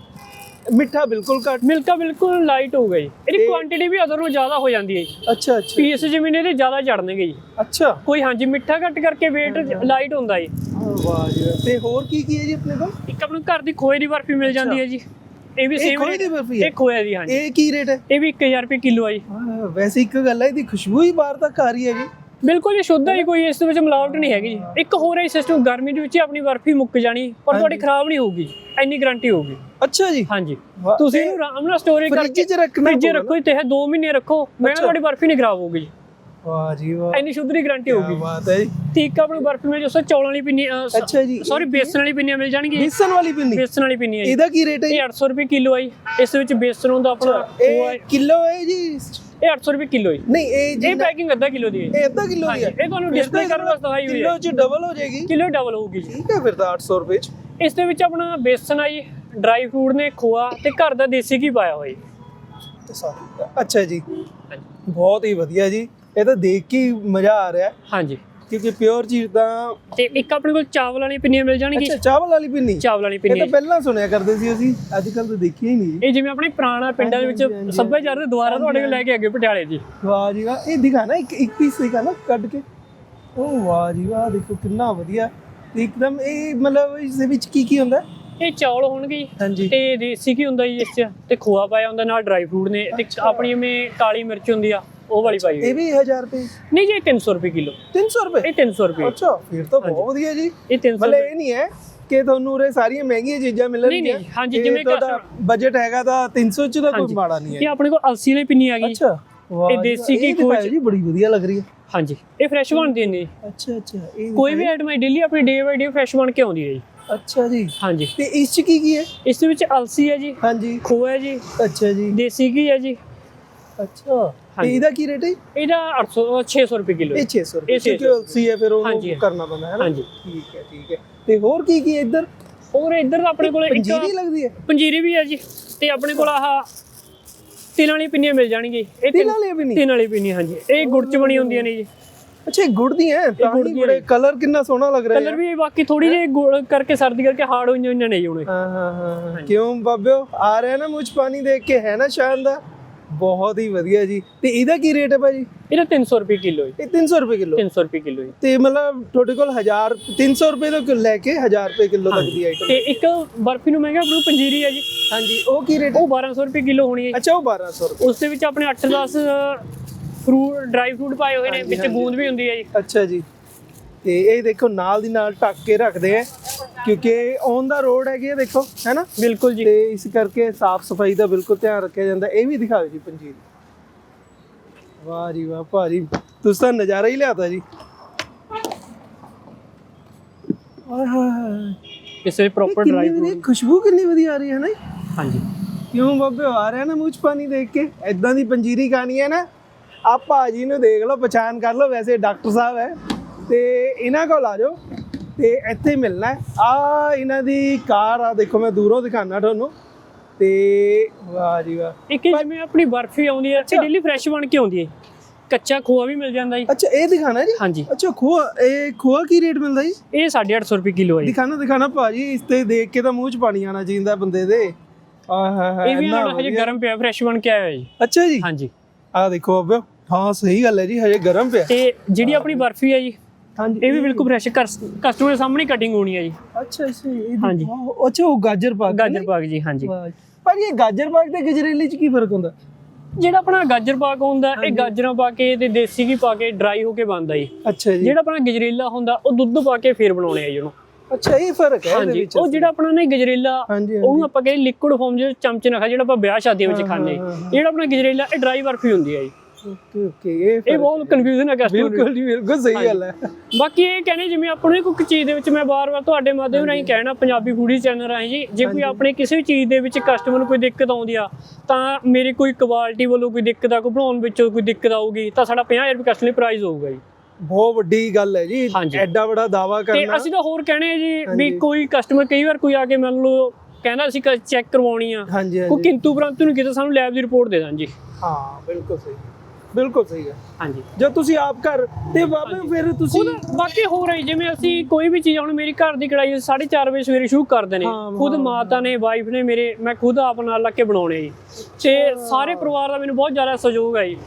[SPEAKER 1] ਮਿੱਠਾ ਬਿਲਕੁਲ ਘੱਟ।
[SPEAKER 2] ਮਿਲਕਾ ਬਿਲਕੁਲ ਲਾਈਟ ਹੋ ਗਈ ਇਹਦੀ
[SPEAKER 1] ਤੇ-
[SPEAKER 2] ਕੁਆਂਟੀਟੀ ਵੀ ਅਦਰ ਨੂੰ ਜ਼ਿਆਦਾ ਹੋ ਜਾਂਦੀ ਹੈ ਜੀ।
[SPEAKER 1] ਅੱਛਾ ਅੱਛਾ।
[SPEAKER 2] ਪੀਸ ਜਿਵੇਂ ਇਹਦੇ ਜ਼ਿਆਦਾ ਚੜਨਗੇ ਜੀ।
[SPEAKER 1] ਅੱਛਾ।
[SPEAKER 2] ਕੋਈ ਹਾਂਜੀ ਮਿੱਠਾ ਘੱਟ ਕਰਕੇ weight ਲਾਈਟ ਹੁੰਦਾ ਜੀ।
[SPEAKER 1] ਵਾਹ ਜੀ। ਵਾਹ। ਤੇ ਹੋਰ ਕੀ ਕੀ ਹੈ ਜੀ ਆਪਣੇ ਕੋਲ?
[SPEAKER 2] ਇੱਕ ਆਪਣੇ ਘਰ ਦੀ ਖੋਏ ਦੀ ਬਰਫੀ ਮਿਲ ਜਾਂਦੀ ਹੈ ਜੀ। ਇਹ ਵੀ
[SPEAKER 1] ਇਹ
[SPEAKER 2] ਸੇਮ
[SPEAKER 1] ਖੋਏ ਦੀ ਬਰਫੀ ਹੈ?
[SPEAKER 2] ਇਹ ਖੋਇਆ ਦੀ ਹਾਂਜੀ।
[SPEAKER 1] ਇਹ ਕੀ ਰੇਟ ਹੈ?
[SPEAKER 2] ਇਹ ਵੀ 1000 ਰੁਪਏ ਕਿਲੋ ਆ ਜੀ।
[SPEAKER 1] ਹਾਂ, ਵੈਸੇ ਇੱਕ ਗੱਲ ਹੈ ਇਹਦੀ ਖੁਸ਼ਬੂ ਹੀ ਬਾਹਰ ਤੱਕ ਆ ਰਹੀ ਹੈ ਜੀ।
[SPEAKER 2] ਬਿਲਕੁਲ ਜੀ ਸ਼ੁੱਧ ਹੈ ਜੀ, ਕੋਈ ਇਸ ਦੇ ਵਿੱਚ ਮਿਲਾਵਟ ਨਹੀਂ ਹੈਗੀ ਜੀ। ਇੱਕ ਹੋਰ ਹੈ ਸਿਸਟਮ ਗਰਮੀ ਦੇ ਵਿੱਚ ਹੀ ਆਪਣੀ ਬਰਫੀ ਮੁੱਕ ਜਾਣੀ ਪਰ ਤੁਹਾਡੀ ਖਰਾਬ ਨਹੀਂ ਹੋਊਗੀ ਇੰਨੀ ਗਾਰੰਟੀ ਹੋਊਗੀ।
[SPEAKER 1] ਅੱਛਾ ਜੀ।
[SPEAKER 2] ਹਾਂਜੀ।
[SPEAKER 1] ਵਾਹ,
[SPEAKER 2] ਤੁਸੀਂ
[SPEAKER 1] ਤੇ
[SPEAKER 2] ਇਹਨੂੰ ਆਰਾਮ ਨਾਲ ਸਟੋਰੇ
[SPEAKER 1] ਫਰਿੱਜ
[SPEAKER 2] ਕਰਕੇ
[SPEAKER 1] 'ਚ ਰੱਖਣਾ
[SPEAKER 2] ਫ੍ਰਿਜ
[SPEAKER 1] ਪਊਗਾ
[SPEAKER 2] ਰੱਖੋ ਤੇ 2 ਮਹੀਨੇ ਰੱਖੋ ਮੈਂ
[SPEAKER 1] ਅੱਛਾ।
[SPEAKER 2] ਤੁਹਾਡੀ ਬਰਫੀ ਨਹੀਂ ਖਰਾਬ ਹੋਊਗੀ ਜੀ।
[SPEAKER 1] ਵਾਹ ਜੀ ਵਾਹ।
[SPEAKER 2] ਇੰਨੀ ਸ਼ੁੱਧ ਦੀ ਗਾਰੰਟੀ
[SPEAKER 1] ਕੀ
[SPEAKER 2] ਹੋਊਗੀ
[SPEAKER 1] ਬਾਤ ਹੈ ਜੀ।
[SPEAKER 2] ਠੀਕ ਆਪਣੀ ਬਰਫੀ ਵਿੱਚ ਉਸ ਚੌਲਾਂ ਵਾਲੀ ਪਿੰਨੀ
[SPEAKER 1] ਅੱਛਾ ਜੀ
[SPEAKER 2] ਸੌਰੀ ਬੇਸਨ ਵਾਲੀ ਪਿੰਨੀਆਂ ਮਿਲ ਜਾਣਗੀਆਂ
[SPEAKER 1] ਬੇਸਨ ਵਾਲੀ ਪਿੰਨੀ?
[SPEAKER 2] ਬੇਸਨ ਵਾਲੀ ਪਿੰਨੀ ਹੈ ਜੀ।
[SPEAKER 1] ਇਹਦਾ ਕੀ ਰੇਟ ਹੈ ਜੀ?
[SPEAKER 2] ਇਹ 800 ਰੁਪਏ ਕਿਲੋ ਹੈ ਜੀ। ਇਸ ਵਿੱਚ ਬੇਸਨ ਹੁੰਦਾ ਆਪਣਾ ਉਹ ਹੈ
[SPEAKER 1] ਇਹ ਕਿਲੋ ਹੈ ਜੀ?
[SPEAKER 2] ਇਹ 800 ਰੁਪਏ ਕਿਲੋ ਹੈ
[SPEAKER 1] ਨਹੀਂ ਇਹ
[SPEAKER 2] ਇਹ ਪੈਕਿੰਗ ਅੱਧਾ ਕਿਲੋ ਦੀ ਹੈ।
[SPEAKER 1] ਇਹ ਅੱਧਾ ਕਿਲੋ ਦੀ ਹੈ।
[SPEAKER 2] ਇਹ ਤੁਹਾਨੂੰ ਡਿਸਪਲੇ ਕਰਨ ਵਾਸਤੇ ਦਿਖਾਈ ਹੋਈ ਹੈ।
[SPEAKER 1] ਕਿਲੋ ਚ ਡਬਲ ਹੋ ਜਾਏਗੀ।
[SPEAKER 2] ਕਿਲੋ ਡਬਲ ਹੋਊਗੀ ਜੀ।
[SPEAKER 1] ਠੀਕ ਹੈ ਫਿਰ ਤਾਂ 800 ਰੁਪਏ ਚ।
[SPEAKER 2] ਇਸ ਦੇ ਵਿੱਚ ਆਪਣਾ ਬੇਸਨ ਆ ਜੀ ਡਰਾਈ ਫਰੂਟ ਨੇ ਖੋਆ ਤੇ ਘਰ ਦਾ ਦੇਸੀ ਘੀ ਪਾਇਆ ਹੋਇਆ
[SPEAKER 1] ਤੇ ਸਾਰੀ ਅੱਛਾ ਜੀ। ਬਹੁਤ ਹੀ ਵਧੀਆ ਜੀ। ਇਹ ਤਾਂ ਦੇਖ ਕੇ ਹੀ ਮਜ਼ਾ ਆ ਰਿਹਾ। ਹੈ,
[SPEAKER 2] ਹਾਂਜੀ।
[SPEAKER 1] ਕਿਉਂਕਿ ਪਿਓਰ ਚੀਜ਼ ਤਾਂ
[SPEAKER 2] ਤੇ ਇੱਕ ਆਪਣੇ ਕੋਲ ਚਾਵਲ ਵਾਲੀ ਪਿੰਨੀਆਂ ਮਿਲ
[SPEAKER 1] ਅੱਛਾ
[SPEAKER 2] ਜਾਣਗੀਆਂ
[SPEAKER 1] ਚਾਵਲ ਵਾਲੀ ਪਿੰਨੀ?
[SPEAKER 2] ਚਾਵਲ ਵਾਲੀ
[SPEAKER 1] ਇਹ
[SPEAKER 2] ਪਿੰਨੀ
[SPEAKER 1] ਤਾਂ ਪਹਿਲਾਂ ਸੁਣਿਆ ਕਰਦੇ ਸੀ ਅਸੀਂ ਅੱਜ ਕੱਲ ਤਾਂ ਦੇਖੀ ਹੀ ਨਹੀਂ।
[SPEAKER 2] ਇਹ ਜਿਵੇਂ ਆਪਣੇ ਪੁਰਾਣਾ ਪਿੰਡਾਂ ਦੇ ਵਿੱਚ ਸੱਭਿਆਚਾਰ ਦੇ ਦੁਆਰਾ ਤੁਹਾਡੇ ਕੋਲ ਲੈ ਕੇ ਅੱਗੇ ਪਟਿਆਲੇ ਜੀ।
[SPEAKER 1] ਵਾਹ ਜੀ ਵਾਹ ਇਹ ਦਿਖਾ ਨਾ ਇੱਕ ਇੱਕ ਪੀਸ ਦਿਖਾ ਨਾ ਕੱਢ ਕੇ। ਉਹ ਵਾਹ ਜੀ ਵਾਹ ਦੇਖੋ ਕਿੰਨਾ ਵਧੀਆ। ਇੱਕਦਮ ਇਹ ਮਤਲਬ ਇਸ ਦੇ ਵਿੱਚ ਕੀ ਕੀ ਹੁੰਦਾ?
[SPEAKER 2] ਇਹ ਚੌਲ ਹੋਣਗੇ ਤੇ ਦੇਸੀ ਘੀ ਹੁੰਦਾ ਜੀ ਇਸ 'ਚ ਤੇ ਖੋਆ ਪਾਇਆ ਹੁੰਦਾ ਨਾਲ ਡਰਾਈ ਫਰੂਟ ਨੇ। ਤੇ ਆਪਣੀ ਜਿਵੇਂ ਕਾਲੀ ਮਿਰਚ ਹੁੰਦੀ ਆ ਉਹ ਵਾਲੀ ਪਾਈ ਹੋਈ
[SPEAKER 1] ਇਹ ਵੀ 1000 ਰੁਪਏ
[SPEAKER 2] ਨਹੀਂ ਜੀ ਇਹ 300 ਰੁਪਏ ਕਿਲੋ।
[SPEAKER 1] 300 ਰੁਪਏ?
[SPEAKER 2] ਇਹ 300 ਰੁਪਏ।
[SPEAKER 1] ਅੱਛਾ ਫਿਰ ਤਾਂ ਬਹੁਤ ਵਧੀਆ ਜੀ।
[SPEAKER 2] ਇਹ 300
[SPEAKER 1] ਮਤਲਬ ਇਹ ਨਹੀਂ ਹੈ ਕਿ ਤੁਹਾਨੂੰ ਉਰੇ ਸਾਰੀਆਂ ਮਹਿੰਗੀਆਂ ਚੀਜ਼ਾਂ ਮਿਲਣਗੀਆਂ।
[SPEAKER 2] ਨਹੀਂ, ਹਾਂਜੀ,
[SPEAKER 1] ਇਹ
[SPEAKER 2] ਜਿਵੇਂ
[SPEAKER 1] ਤੁਹਾਡਾ ਬਜਟ ਹੈਗਾ ਤਾਂ 300 ਚ ਤਾਂ ਕੋਈ। ਮਾੜਾ ਨਹੀਂ
[SPEAKER 2] ਇਹ
[SPEAKER 1] ਹੈ।
[SPEAKER 2] ਆਪਣੇ ਕੋਲ ਅਲਸੀ ਵਾਲੀ ਪਿੰਨੀ ਆ ਗਈ।
[SPEAKER 1] ਅੱਛਾ ਵਾਹ
[SPEAKER 2] ਇਹ ਦੇਸੀ
[SPEAKER 1] ਇਹ ਦਿਖਾਓ
[SPEAKER 2] ਖੋਜ-
[SPEAKER 1] ਜੀ ਬੜੀ ਵਧੀਆ ਲੱਗ ਰਹੀ ਹੈ।
[SPEAKER 2] ਹਾਂਜੀ ਇਹ ਫਰੈਸ਼ ਬਣਦੀ ਨੇ
[SPEAKER 1] ਅੱਛਾ ਅੱਛਾ ਇਹ
[SPEAKER 2] ਕੋਈ ਵੀ ਆਈਟਮ ਹੈ ਡੇਲੀ ਆਪਣੀ ਡੇ ਬਾਈ ਡੇ ਫਰੈਸ਼ ਬਣ ਕੇ ਆਉਂਦੀ ਹੈ ਜੀ।
[SPEAKER 1] ਅੱਛਾ ਜੀ।
[SPEAKER 2] ਹਾਂਜੀ।
[SPEAKER 1] ਤੇ ਇਸ ਚ ਕੀ ਕੀ ਹੈ?
[SPEAKER 2] ਇਸ ਦੇ ਵਿੱਚ ਅਲਸੀ ਹੈ ਜੀ
[SPEAKER 1] ਹਾਂਜੀ।
[SPEAKER 2] ਖੋਆ ਹੈ ਜੀ
[SPEAKER 1] ਅੱਛਾ ਜੀ।
[SPEAKER 2] ਦੇਸੀ ਘੀ ਹੈ ਜੀ।
[SPEAKER 1] ਅੱਛਾ। ਤੇ
[SPEAKER 2] ਹਾਂਜੀ।
[SPEAKER 1] ਇਹਦਾ ਕੀ ਰੇਟ ਹੈ
[SPEAKER 2] ਇਹਦਾ 800 600 ਰੁਪਏ ਕਿਲੋ
[SPEAKER 1] ਇਹ 600 ਰੁਪਏ।
[SPEAKER 2] ਇਹ 600
[SPEAKER 1] ਕਿਉਂਕਿ ਅਲਸੀ ਹੈ ਫਿਰ ਉਹਨੂੰ ਕਰਨਾ ਪੈਂਦਾ ਹੈ ਨਾ?
[SPEAKER 2] ਹਾਂਜੀ।
[SPEAKER 1] ਠੀਕ ਹੈ ਠੀਕ ਹੈ। ਤੇ ਹੋਰ ਕੀ ਕੀ ਇੱਧਰ?
[SPEAKER 2] ਹੋਰ ਇੱਧਰ ਆਪਣੇ ਕੋਲ ਇੱਕ
[SPEAKER 1] ਪੰਜੀਰੀ ਲੱਗਦੀ ਹੈ?
[SPEAKER 2] ਪੰਜੀਰੀ ਵੀ ਹੈ ਜੀ। ਤੇ ਆਪਣੇ ਕੋਲ ਆਹ ਤਿੰਨ ਵਾਲੀ ਪਿੰਨੀਆਂ ਮਿਲ ਜਾਣਗੀਆਂ। ਇਹ
[SPEAKER 1] ਤਿਲ ਵਾਲੀ ਵੀ ਨਹੀਂ
[SPEAKER 2] ਤਿੰਨ ਵਾਲੀ ਪਿੰਨੀਆਂ ਹਾਂਜੀ। ਇਹ ਗੁੜ ਚ ਬਣੀ ਹੁੰਦੀਆਂ ਨੇ ਜੀ।
[SPEAKER 1] ਅੱਛਾ ਇਹ ਗੁੜ ਦੀ ਹੈ? ਤਾਂ
[SPEAKER 2] ਗੁੜ
[SPEAKER 1] ਹੀ ਬੜੇ। ਕਲਰ ਕਿੰਨਾ ਸੋਹਣਾ ਲੱਗ ਰਿਹਾ
[SPEAKER 2] ਕਲਰ
[SPEAKER 1] ਹੈ
[SPEAKER 2] ਵੀ ਬਾਕੀ ਥੋੜੀ ਜਿਹੀ ਗੁੜ ਕਰਕੇ ਸਰਦੀ ਕਰਕੇ ਹਾਰਡ ਹੋਈਆਂ ਹੋਈਆਂ ਨੇ ਜੀ।
[SPEAKER 1] ਹਾਂ ਹਾਂ ਹਾਂ ਹਾਂ। ਕਿਉਂ ਬਾਬਿਓ? ਆ ਰਿਹਾ ਨਾ ਮੁਝ ਪਾਣੀ ਦੇਖ ਕੇ ਹੈ ਨਾ ਸ਼ਾਨਦਾਰ ਬਹੁਤ ਹੀ ਵਧੀਆ ਜੀ। ਤੇ ਇਹਦਾ ਕੀ ਰੇਟ ਹੈ ਭਾਜੀ?
[SPEAKER 2] ਇਹਦਾ 300 ਰੁਪਏ ਕਿਲੋ ਜੀ
[SPEAKER 1] ਇਹ 300 ਰੁਪਏ ਕਿਲੋ?
[SPEAKER 2] 300 ਰੁਪਏ ਕਿਲੋ ਜੀ
[SPEAKER 1] ਤੇ ਮਤਲਬ ਤੁਹਾਡੇ ਕੋਲ 1000 300 ਰੁਪਏ ਤੋਂ ਲੈ ਕੇ 1000 ਰੁਪਏ ਕਿਲੋ ਤੱਕ ਦੀ ਆਈਟਮ
[SPEAKER 2] ਤੇ ਇੱਕ ਬਰਫੀ ਨੂੰ ਮਹਿੰਗਾ ਆਪਣੀ ਪੰਜੀਰੀ ਹੈ ਜੀ।
[SPEAKER 1] ਹਾਂਜੀ ਉਹ ਕੀ ਰੇਟ
[SPEAKER 2] ਉਹ 1200 ਰੁਪਏ ਕਿਲੋ ਹੋਣੀ ਹੈ
[SPEAKER 1] ਅੱਛਾ ਉਹ 1200 ਰੁਪਏ।
[SPEAKER 2] ਉਸ ਦੇ ਵਿੱਚ ਆਪਣੇ 8-10 ਫਰੂਟ ਡਰਾਈ ਫਰੂਟ ਪਾਏ ਹੋਏ ਨੇ ਵਿੱਚ ਗੂੰਦ ਵੀ ਹੁੰਦੀ ਹੈ ਜੀ।
[SPEAKER 1] ਅੱਛਾ ਜੀ। ਤੇ ਇਹ ਦੇਖੋ ਨਾਲ ਦੀ ਨਾਲ ਟੱਕ ਕੇ ਰੱਖਦੇ ਆ ਕਿਉਂਕਿ ਔਨ ਦਾ ਰੋਡ ਹੈਗੇ ਆ ਦੇਖੋ ਹੈ ਨਾ
[SPEAKER 2] ਬਿਲਕੁਲ ਜੀ।
[SPEAKER 1] ਤੇ ਇਸ ਕਰਕੇ ਸਾਫ਼ ਸਫ਼ਾਈ ਦਾ ਬਿਲਕੁਲ ਧਿਆਨ ਰੱਖਿਆ ਜਾਂਦਾ। ਇਹ ਵੀ ਦਿਖਾਓ ਜੀ ਪੰਜੀਰੀ। ਵਾਹ ਜੀ ਵਾਹ ਭਾਜੀ ਤੁਸੀਂ ਤਾਂ ਨਜ਼ਾਰਾ ਹੀ ਲਿਆਤਾ ਜੀ। ਆਏ ਹਾਏ
[SPEAKER 2] ਇਸ ਪ੍ਰੋਪਰ
[SPEAKER 1] ਕਿੰਨੀ
[SPEAKER 2] ਡਰਾਈ
[SPEAKER 1] ਵਧੀਆ
[SPEAKER 2] ਫਰੂਟ
[SPEAKER 1] ਖੁਸ਼ਬੂ ਕਿੰਨੀ ਵਧੀਆ ਆ ਰਹੀ ਹੈ ਨਾ
[SPEAKER 2] ਹਾਂਜੀ।
[SPEAKER 1] ਕਿਉਂ ਬਾਬੇ ਆ ਰਿਹਾ ਨਾ ਮੂੰਹ 'ਚ ਪਾਣੀ ਦੇਖ ਕੇ? ਐਦਾਂ ਦੀ ਪੰਜੀਰੀ ਖਾਣੀ ਹੈ ਨਾ ਆ ਭਾਜੀ ਨੂੰ ਦੇਖ ਲਓ ਪਛਾਣ ਕਰ ਲਓ ਵੈਸੇ ਡਾਕਟਰ ਸਾਹਿਬ ਹੈ। ਤੇ ਇਹਨਾਂ ਕੋਲ ਆ ਜਾਓ। ਤੇ ਇੱਥੇ ਮਿਲਣਾ ਹੈ। ਆ ਇਹਨਾਂ ਦੀ ਕਾਰ ਆ ਦੇਖੋ ਮੈਂ ਦੂਰੋਂ ਦਿਖਾਣਾ ਤੁਹਾਨੂੰ। ਤੇ ਵਾਹ ਜੀ ਵਾਹ।
[SPEAKER 2] ਇੱਕ ਜਿਵੇਂ ਆਪਣੀ ਬਰਫੀ ਆਉਂਦੀ ਹੈ ਇਹ ਡੇਲੀ ਫਰੈਸ਼ ਬਣ ਕੇ ਆਉਂਦੀ ਹੈ। ਕੱਚਾ ਖੋਆ ਵੀ ਮਿਲ ਜਾਂਦਾ ਜੀ।
[SPEAKER 1] ਅੱਛਾ ਇਹ ਦਿਖਾਣਾ ਜੀ?
[SPEAKER 2] ਹਾਂਜੀ।
[SPEAKER 1] ਅੱਛਾ ਖੋਆ ਇਹ ਖੋਆ ਕੀ ਰੇਟ ਮਿਲਦਾ ਜੀ?
[SPEAKER 2] ਇਹ 850 ਰੁਪਏ ਕਿਲੋ ਹੈ ਜੀ।
[SPEAKER 1] ਦਿਖਾਣਾ ਦਿਖਾਣਾ ਭਾਜੀ ਇਸ ਤੇ ਦੇਖ ਕੇ ਤਾਂ ਮੂੰਹ 'ਚ ਪਾਣੀ ਆਣਾ ਚਾਹੀਦਾ ਬੰਦੇ ਦੇ। ਆਹ ਹਾ ਹਾ
[SPEAKER 2] ਇਹ ਵੀ ਹਜੇ। ਗਰਮ ਪਿਆ ਫਰੈਸ਼ ਬਣ ਕੇ ਆਇਆ ਜੀ।
[SPEAKER 1] ਅੱਛਾ ਜੀ?
[SPEAKER 2] ਹਾਂਜੀ।
[SPEAKER 1] ਆ ਦੇਖੋ ਬਾਬੇ ਹਾਂ ਸਹੀ ਗੱਲ ਹੈ ਜੀ ਹਜੇ ਗਰਮ ਪਿਆ।
[SPEAKER 2] ਤੇ ਜਿਹੜੀ ਆਪਣੀ ਬਰਫੀ ਹੈ ਜੀ
[SPEAKER 1] ਹਾਂਜੀ
[SPEAKER 2] ਇਹ ਵੀ ਬਿਲਕੁਲ ਫਰੈਸ਼ ਕਸਟਮਰ ਦੇ ਸਾਹਮਣੇ ਕਟਿੰਗ ਹੋਣੀ ਹੈ ਜੀ।
[SPEAKER 1] ਅੱਛਾ ਇਹ
[SPEAKER 2] ਹਾਂਜੀ।
[SPEAKER 1] ਅੱਛਾ ਉਹ ਗਾਜਰ ਪਾਕ
[SPEAKER 2] ਗਾਜਰ ਪਾਕ ਜੀ ਹਾਂਜੀ।
[SPEAKER 1] ਪਰ ਇਹ ਗਾਜਰ ਪਾਕ ਤੇ ਗਜਰੇਲੇ ਚ ਕੀ ਫ਼ਰਕ ਹੁੰਦਾ?
[SPEAKER 2] ਜਿਹੜਾ ਆਪਣਾ ਗਾਜਰ ਪਾਕ ਹੁੰਦਾ ਇਹ ਗਾਜਰਾਂ ਪਾ ਕੇ ਤੇ ਦੇਸੀ ਘੀ ਪਾ ਕੇ ਡਰਾਈ ਹੋ ਕੇ ਬਣਦਾ ਜੀ।
[SPEAKER 1] ਅੱਛਾ ਜੀ।
[SPEAKER 2] ਜਿਹੜਾ ਆਪਣਾ ਗਜਰੇਲਾ ਹੁੰਦਾ ਉਹ ਦੁੱਧ ਪਾ ਕੇ ਫੇਰ ਬਣਾਉਣੇ ਆ ਜੀ ਉਹਨੂੰ।
[SPEAKER 1] ਅੱਛਾ ਇਹ ਫ਼ਰਕ ਹੈ ਇਹਦੇ ਵਿੱਚ
[SPEAKER 2] ਉਹ ਜਿਹੜਾ ਆਪਣਾ ਨਾ ਗਜਰੇਲਾ ਉਹਨੂੰ ਆਪਾਂ ਕਹਿੰਦੇ ਲਿਕੁਇਡ ਫਾਰਮ ਚ ਚਮਚ ਨਾਲ ਜਿਹੜਾ ਆਪਾਂ ਵਿਆਹ ਸ਼ਾਦੀਆਂ ਵਿੱਚ ਖਾਂਦੇ। ਜਿਹੜਾ ਆਪਣਾ ਗਜਰੇਲਾ ਇਹ ਡਰਾਈ ਬਰਫੀ ਹੁੰਦੀ ਹੈ ਜੀ।
[SPEAKER 1] ਓਕੇ ਓਕੇ ਇਹ
[SPEAKER 2] ਬਹੁਤ ਕਨਫਿਊਜ਼ਨ ਹੈ ਕਸਟਮਰ
[SPEAKER 1] ਬਿਲਕੁਲ ਜੀ ਬਿਲਕੁਲ ਸਹੀ ਗੱਲ ਹੈ।
[SPEAKER 2] ਬਾਕੀ ਇਹ ਕਹਿੰਦੇ ਜਿਵੇਂ ਆਪਣੇ ਕੋਈ ਚੀਜ਼ ਦੇ ਵਿੱਚ ਮੈਂ ਬਾਰ-ਬਾਰ ਤੁਹਾਡੇ ਮਾਧਿਅਮ ਰਾਹੀਂ ਕਹਿਣਾ ਪੰਜਾਬੀ ਫੂਡੀ ਚੈਨਲ ਰਾਹੀਂ ਜੀ ਜੇ ਕੋਈ ਆਪਣੇ ਕਿਸੇ ਵੀ ਚੀਜ਼ ਦੇ ਵਿੱਚ ਕਸਟਮਰ ਨੂੰ ਕੋਈ ਦਿੱਕਤ ਆਉਂਦੀ ਆ ਤਾਂ ਮੇਰੀ ਕੋਈ ਕੁਆਲਿਟੀ ਵੱਲੋਂ ਕੋਈ ਦਿੱਕਤ ਆ ਕੋਈ ਬਣਾਉਣ ਵਿੱਚ ਕੋਈ ਦਿੱਕਤ ਆਊਗੀ ਤਾਂ ਸਾਡਾ 50000 ਰੁਪਏ ਕਸਟਮਰ ਪ੍ਰਾਈਸ ਹੋਊਗਾ ਜੀ।
[SPEAKER 1] ਬਹੁਤ ਵੱਡੀ ਗੱਲ ਹੈ ਜੀ। ਐਡਾ ਬੜਾ ਦਾਵਾ
[SPEAKER 2] ਤੇ
[SPEAKER 1] ਕਰਨਾ।
[SPEAKER 2] ਅਸੀਂ ਤਾਂ ਹੋਰ ਕਹਿਣੇ ਆ ਜੀ ਵੀ। ਕੋਈ ਕਸਟਮਰ ਕਈ ਵਾਰ ਕੋਈ ਆ ਕੇ ਮੰਨ ਲਓ ਕਹਿੰਦਾ ਅਸੀਂ ਚੈੱਕ ਕਰਵਾਉਣੀ ਆ ਕੋਈ ਕਿੰਤੂ ਪ੍ਰੰਤੂ ਨਹੀਂ ਕੀਤਾ ਸਾਨੂੰ ਲੈਬ ਦੀ ਰਿਪੋਰਟ ਦੇ ਦਾਂ ਜੀ।
[SPEAKER 1] ਹਾਂ ਬਿਲਕੁਲ ਸਹੀ। ਬਿਲਕੁਲ ਸਹੀ ਹੈ।
[SPEAKER 2] ਹਾਂਜੀ।
[SPEAKER 1] ਜਦ ਤੁਸੀਂ ਆਪ ਘਰ ਤੇ ਬਾਬੇ ਫਿਰ ਤੁਸੀਂ
[SPEAKER 2] ਖੁਦ ਬਾਕੀ ਹੋ ਰਹੀ ਜਿਵੇਂ ਅਸੀਂ ਕੋਈ ਵੀ ਚੀਜ਼ ਹੁਣ ਮੇਰੀ ਘਰ ਦੀ ਕੜਾਈ 4:30 ਵਜੇ ਸਵੇਰੇ ਸ਼ੁਰੂ ਕਰਦੇ ਨੇ ਖੁਦ। ਮਾਤਾ ਨੇ ਵਾਈਫ ਨੇ ਮੇਰੇ ਮੈਂ ਖੁਦ ਆਪ ਨਾਲ ਲੱਗ ਕੇ ਬਣਾਉਣੇ ਜੀ। ਤੇ ਸਾਰੇ ਪਰਿਵਾਰ ਦਾ ਮੈਨੂੰ ਬਹੁਤ ਜ਼ਿਆਦਾ ਸਹਿਯੋਗ ਹੈ ਜੀ।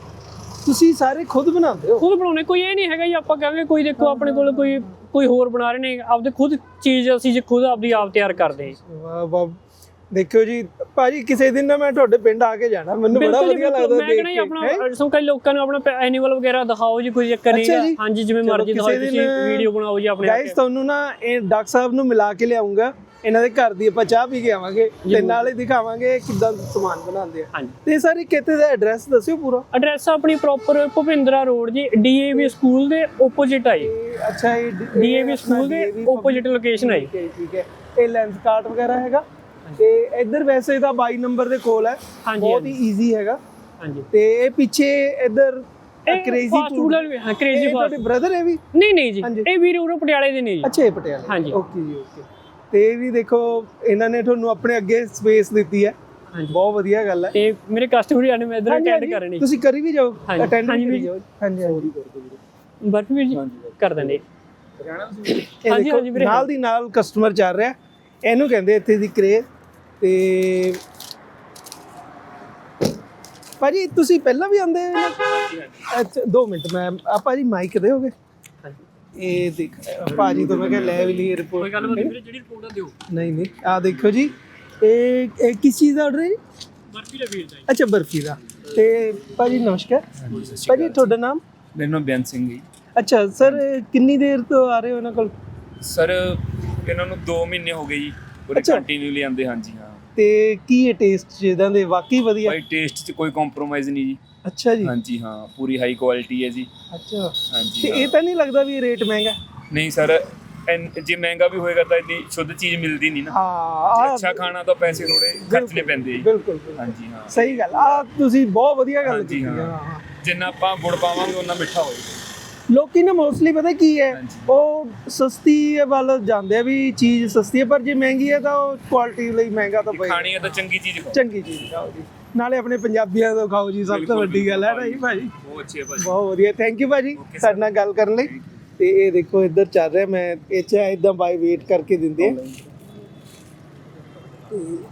[SPEAKER 1] ਤੁਸੀਂ ਸਾਰੇ ਖੁਦ ਬਣਾਉਂਦੇ ਹੋ?
[SPEAKER 2] ਖੁਦ ਬਣਾਉਣੇ ਕੋਈ ਇਹ ਨਹੀਂ ਹੈਗਾ ਜੀ ਆਪਾਂ ਕਹਾਂਗੇ ਕੋਈ ਦੇਖੋ ਆਪਣੇ ਕੋਲ ਕੋਈ ਕੋਈ ਹੋਰ ਬਣਾ ਰਹੇ ਨੇ ਆਪਦੇ ਖੁਦ ਚੀਜ਼ ਅਸੀਂ ਜੇ ਖੁਦ ਆਪਦੀ ਆਪ ਤਿਆਰ ਕਰਦੇ ਹਾਂ
[SPEAKER 1] ਵਾਹ ਵਾਹ ਦੇਖਿਓ ਜੀ ਭਾਜੀ ਕਿਸੇ ਦਿਨ ਨਾ ਮੈਂ ਤੁਹਾਡੇ ਪਿੰਡ ਆ ਕੇ ਜਾਣਾ ਮੈਨੂੰ ਬੜਾ ਵਧੀਆ। ਲੱਗਦਾ
[SPEAKER 2] ਮੈਂ ਕਹਿੰਦਾ ਜੀ? ਆਪਣਾ ਸੋ ਕਈ ਲੋਕਾਂ ਨੂੰ ਆਪਣਾ ਐਨੀਮਲ ਵਗੈਰਾ ਦਿਖਾਓ ਜੀ ਕੋਈ ਚੱਕਰ ਨਹੀਂ। ਹਾਂਜੀ ਜਿਵੇਂ ਮਰਜ਼ੀ ਦਿਖਾਓ ਤੁਸੀਂ ਵੀਡੀਓ ਬਣਾਓ ਜੀ ਆਪਣੇ
[SPEAKER 1] ਗਾਇਸ ਤੁਹਾਨੂੰ ਨਾ ਇਹ ਡਾਕਟਰ ਸਾਹਿਬ ਨੂੰ ਮਿਲਾ ਕੇ ਲਿਆਉਂਗਾ। ਇਹਨਾਂ ਦੇ ਘਰ ਦੀ ਆਪਾਂ ਚਾਹ ਪੀ ਕੇ ਆਵਾਂਗੇ ਤੇ ਨਾਲੇ ਦਿਖਾਵਾਂਗੇ ਕਿੱਦਾਂ ਸਮਾਨ ਬਣਾਉਂਦੇ ਆ।
[SPEAKER 2] ਹਾਂਜੀ।
[SPEAKER 1] ਤੇ ਸਾਰੇ ਕਿਤੇ ਦਾ ਐਡਰੈਸ ਦੱਸਿਓ ਪੂਰਾ?
[SPEAKER 2] ਐਡਰੈਸ ਆਪਣੀ ਪ੍ਰੋਪਰ ਭੁਪਿੰਦਰਾ ਰੋਡ ਜੀ ਡੀਏਵੀ ਸਕੂਲ ਦੇ ਆਪੋਜ਼ਿਟ ਜੀ।
[SPEAKER 1] ਇਹ ਅੱਛਾ ਇਹ
[SPEAKER 2] ਡੀਏਵੀ ਸਕੂਲ ਦੇ ਆਪੋਜ਼ਿਟ ਲੋਕੇਸ਼ਨ ਜੀ।
[SPEAKER 1] ਹੈ ਠੀਕ ਹੈ। ਇਹ ਲੈਂਸ ਕਾਰਟ ਵਗੈਰਾ ਹੈਗਾ? ਤੇ ਇੱਧਰ ਵੈਸੇ ਤਾਂ 22 ਨੰਬਰ ਦੇ ਕੋਲ ਹੈ।
[SPEAKER 2] ਹਾਂਜੀ,
[SPEAKER 1] ਬਹੁਤ ਹੀ ਈਜ਼ੀ ਹੈਗਾ।
[SPEAKER 2] ਹਾਂਜੀ।
[SPEAKER 1] ਤੇ ਇਹ ਪਿੱਛੇ ਇੱਧਰ ਕ੍ਰੇਜ਼ੀ
[SPEAKER 2] ਫਾਸਟ ਫੂਡ ਹਾਂ। ਕ੍ਰੇਜ਼ੀ ਫਾਸਟ
[SPEAKER 1] ਤੁਹਾਡੇ ਬ੍ਰਦਰ ਹੈ ਵੀ?
[SPEAKER 2] ਨਹੀਂ ਨਹੀਂ ਜੀ। ਇਹ ਵੀਰ ਉਰੋਂ ਪਟਿਆਲੇ ਦੇ ਨੇ ਜੀ।
[SPEAKER 1] ਅੱਛਾ ਇਹ ਪਟਿਆਲੇ।
[SPEAKER 2] ਹਾਂਜੀ।
[SPEAKER 1] ਓਕੇ ਜੀ ਓਕੇ। ਤੇ ਇਹ ਵੀ ਦੇਖੋ ਇਹਨਾਂ ਨੇ ਤੁਹਾਨੂੰ ਆਪਣੇ ਅੱਗੇ ਸਪੇਸ ਦਿੱਤੀ ਹੈ।
[SPEAKER 2] ਹਾਂਜੀ।
[SPEAKER 1] ਬਹੁਤ ਵਧੀਆ ਗੱਲ ਹੈ।
[SPEAKER 2] ਤੇ ਮੇਰੇ ਕਸਟਮਰ ਆਨੇ ਮੈਂ ਇਧਰ ਅਟੈਂਡ
[SPEAKER 1] ਹਾਂਜੀ,
[SPEAKER 2] ਕਰ ਰਹੇ ਨੇ
[SPEAKER 1] ਤੁਸੀਂ ਕਰੀ ਵੀ ਜਾਓ। ਅਟੈਂਡ ਵੀ। ਜਾਓ। ਹਾਂਜੀ ਹਾਂਜੀ।
[SPEAKER 2] ਬਰਫੀ ਵੀਰ ਜੀ ਕਰ ਦਿੰਦੇ। ਹਾਂਜੀ,
[SPEAKER 1] ਦੇਖੋ,
[SPEAKER 2] ਹਾਂਜੀ ਵੀਰੇ।
[SPEAKER 1] ਨਾਲ ਦੀ ਨਾਲ ਕਸਟਮਰ ਚੱਲ ਰਿਹਾ। ਇਹਨੂੰ ਕਹਿੰਦੇ ਇੱਥੇ ਦੀ ਕਰੇਜ਼ ਤੇ ਭਾਜੀ ਤੁਸੀਂ ਪਹਿਲਾਂ ਵੀ ਆਉਂਦੇ ਹੋ ਨਾ ਅੱਛਾ 2 ਮਿੰਟ ਮੈਂ ਆ ਭਾਜੀ ਮਾਈਕ ਦੇਓਗੇ ਇਹ ਦੇਖ ਭਾਜੀ ਤੋਂ ਮੈਂ ਕਿਹਾ ਲੈ ਵੀ ਲਈ ਰਿਪੋਰਟ
[SPEAKER 2] ਕੋਈ ਗੱਲ ਨਹੀਂ ਵੀਰੇ ਜਿਹੜੀ ਰਿਪੋਰਟ ਆ ਦਿਓ।
[SPEAKER 1] ਨਹੀਂ ਨਹੀਂ ਆ ਦੇਖੋ ਜੀ ਇਹ ਇਹ ਕਿਸ ਚੀਜ਼ ਦਾ ਆਰਡਰ ਹੈ ਜੀ?
[SPEAKER 2] ਬਰਫੀ ਦਾ ਵੀਰ ਦਾ ਜੀ।
[SPEAKER 1] ਅੱਛਾ ਬਰਫੀ ਦਾ। ਤੇ ਭਾਜੀ ਨਮਸਕਾਰ। ਭਾਜੀ ਤੁਹਾਡਾ ਨਾਮ?
[SPEAKER 3] ਮੇਰਾ ਨਾਮ ਬੇਅੰਤ ਸਿੰਘ ਜੀ।
[SPEAKER 1] ਅੱਛਾ ਸਰ ਕਿੰਨੀ ਦੇਰ ਤੋਂ ਆ ਰਹੇ ਹੋ ਇਹਨਾਂ ਕੋਲ?
[SPEAKER 3] ਸਰ ਇਹਨਾਂ ਨੂੰ 2 ਮਹੀਨੇ ਹੋ ਗਏ ਜੀ। ਪੂਰੇ
[SPEAKER 1] ਅੱਛਾ।
[SPEAKER 3] ਕੰਟੀਨਿਊਲੀ ਆਉਂਦੇ ਹਾਂਜੀ ਹਾਂ।
[SPEAKER 1] ਤੇ ਕੀ ਇਹ ਟੇਸਟ ਜਿਹਦਾਂ ਦੇ ਵਾਕਈ ਵਧੀਆ?
[SPEAKER 3] ਭਾਈ ਟੇਸਟ 'ਚ ਕੋਈ ਕੰਪਰੋਮਾਈਜ਼ ਨਹੀਂ ਜੀ।
[SPEAKER 1] ਅੱਛਾ ਜੀ।
[SPEAKER 3] ਹਾਂਜੀ ਹਾਂ ਪੂਰੀ ਹਾਈ ਕੁਆਲਿਟੀ ਹੈ ਜੀ।
[SPEAKER 1] ਅੱਛਾ।
[SPEAKER 3] ਹਾਂਜੀ
[SPEAKER 1] ਤੇ
[SPEAKER 3] ਹਾਂ।
[SPEAKER 1] ਇਹ ਤਾਂ ਨਹੀਂ ਲੱਗਦਾ ਵੀ ਇਹ ਰੇਟ ਮਹਿੰਗਾ?
[SPEAKER 3] ਨਹੀਂ ਸਰ ਜੇ ਮਹਿੰਗਾ ਵੀ ਹੋਏਗਾ ਤਾਂ ਇੰਨੀ ਸ਼ੁੱਧ ਚੀਜ਼ ਮਿਲਦੀ ਨਹੀਂ ਨਾ।
[SPEAKER 1] ਹਾਂ
[SPEAKER 3] ਜੇ ਅੱਛਾ ਖਾਣਾ ਤਾਂ ਪੈਸੇ ਥੋੜੇ ਖਰਚਣੇ ਪੈਂਦੇ ਜੀ।
[SPEAKER 1] ਬਿਲਕੁਲ ਬਿਲਕੁਲ।
[SPEAKER 3] ਹਾਂਜੀ ਹਾਂ।
[SPEAKER 1] ਸਹੀ ਗੱਲ ਆ ਤੁਸੀਂ ਬਹੁਤ ਵਧੀਆ ਗੱਲ
[SPEAKER 3] ਹਾਂਜੀ,
[SPEAKER 1] ਕੀਤੀ
[SPEAKER 3] ਹਾਂ। ਜਿੰਨਾ ਆਪਾਂ ਗੁੜ ਪਾਵਾਂਗੇ ਉਹਨਾਂ ਮਿੱਠਾ ਹੋਏਗਾ।
[SPEAKER 1] ਲੋਕੀ ਨਾ ਮੋਸਟਲੀ ਪਤਾ ਕੀ ਹੈ। ਉਹ ਸਸਤੀ ਵੱਲ ਜਾਂਦੇ ਆ ਵੀ ਚੀਜ਼ ਸਸਤੀ ਹੈ ਪਰ ਜੇ ਮਹਿੰਗੀ ਹੈ ਤਾਂ ਉਹ ਕੁਆਲਿਟੀ ਲਈ ਮਹਿੰਗਾ ਤਾਂ ਪਏਗਾ।
[SPEAKER 3] ਖਾਣੀ ਹੈ ਤਾਂ ਚੰਗੀ ਚੀਜ਼ ਖਾਓ।
[SPEAKER 1] ਚੰਗੀ ਚੀਜ਼ ਖਾਓ ਜੀ। ਨਾਲੇ ਆਪਣੇ ਪੰਜਾਬੀਆਂ ਤੋਂ ਖਾਓ ਜੀ ਸਭ ਤੋਂ ਵੱਡੀ ਗੱਲ ਹੈ ਨਾ ਜੀ ਭਾਜੀ
[SPEAKER 3] ਬਹੁਤ ਅੱਛੀ ਹੈ ਭਾਜੀ।
[SPEAKER 1] ਬਹੁਤ ਵਧੀਆ। ਥੈਂਕ ਯੂ ਭਾਜੀ ਸਾਡੇ ਨਾਲ ਗੱਲ ਕਰਨ ਲਈ। ਤੇ ਇਹ ਦੇਖੋ ਇੱਧਰ ਚੱਲ ਰਿਹਾ ਮੈਂ ਇਹ ਚ ਇਦਾਂ ਬਾਈ ਵੇਟ ਕਰਕੇ ਦਿੰਦੇ ਆ।